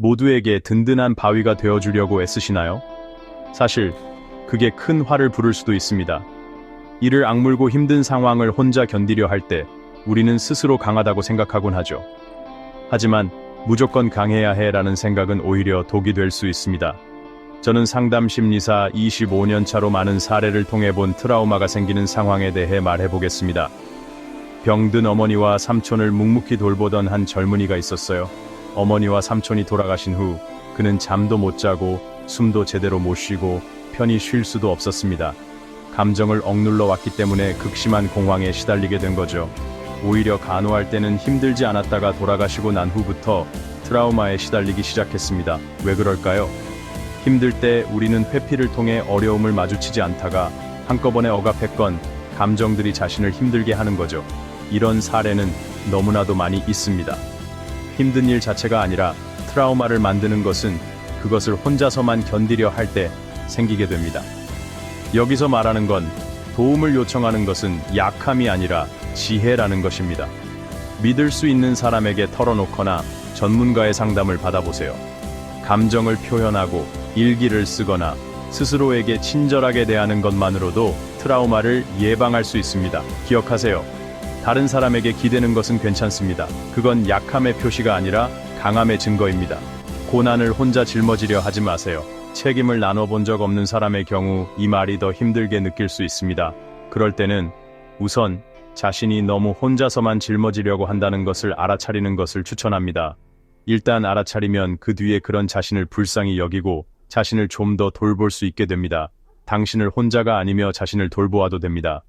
모두에게 든든한 바위가 되어주려고 애쓰시나요? 사실 그게 큰 화를 부를 수도 있습니다. 이를 악물고 힘든 상황을 혼자 견디려 할 때 우리는 스스로 강하다고 생각하곤 하죠. 하지만 무조건 강해야 해라는 생각은 오히려 독이 될 수 있습니다. 저는 상담 심리사 25년 차로 많은 사례를 통해 본 트라우마가 생기는 상황에 대해 말해 보겠습니다. 병든 어머니와 삼촌을 묵묵히 돌보던 한 젊은이가 있었어요. 어머니와 삼촌이 돌아가신 후 그는 잠도 못 자고 숨도 제대로 못 쉬고 편히 쉴 수도 없었습니다. 감정을 억눌러 왔기 때문에 극심한 공황에 시달리게 된 거죠. 오히려 간호할 때는 힘들지 않았다가 돌아가시고 난 후부터 트라우마에 시달리기 시작했습니다. 왜 그럴까요? 힘들 때 우리는 회피를 통해 어려움을 마주치지 않다가 한꺼번에 억압했건 감정들이 자신을 힘들게 하는 거죠. 이런 사례는 너무나도 많이 있습니다. 힘든 일 자체가 아니라 트라우마를 만드는 것은 그것을 혼자서만 견디려 할 때 생기게 됩니다. 여기서 말하는 건 도움을 요청하는 것은 약함이 아니라 지혜라는 것입니다. 믿을 수 있는 사람에게 털어놓거나 전문가의 상담을 받아보세요. 감정을 표현하고 일기를 쓰거나 스스로에게 친절하게 대하는 것만으로도 트라우마를 예방할 수 있습니다. 기억하세요. 다른 사람에게 기대는 것은 괜찮습니다. 그건 약함의 표시가 아니라 강함의 증거입니다. 고난을 혼자 짊어지려 하지 마세요. 책임을 나눠본 적 없는 사람의 경우 이 말이 더 힘들게 느낄 수 있습니다. 그럴 때는 우선 자신이 너무 혼자서만 짊어지려고 한다는 것을 알아차리는 것을 추천합니다. 일단 알아차리면 그 뒤에 그런 자신을 불쌍히 여기고 자신을 좀 더 돌볼 수 있게 됩니다. 당신을 혼자가 아니며 자신을 돌보아도 됩니다.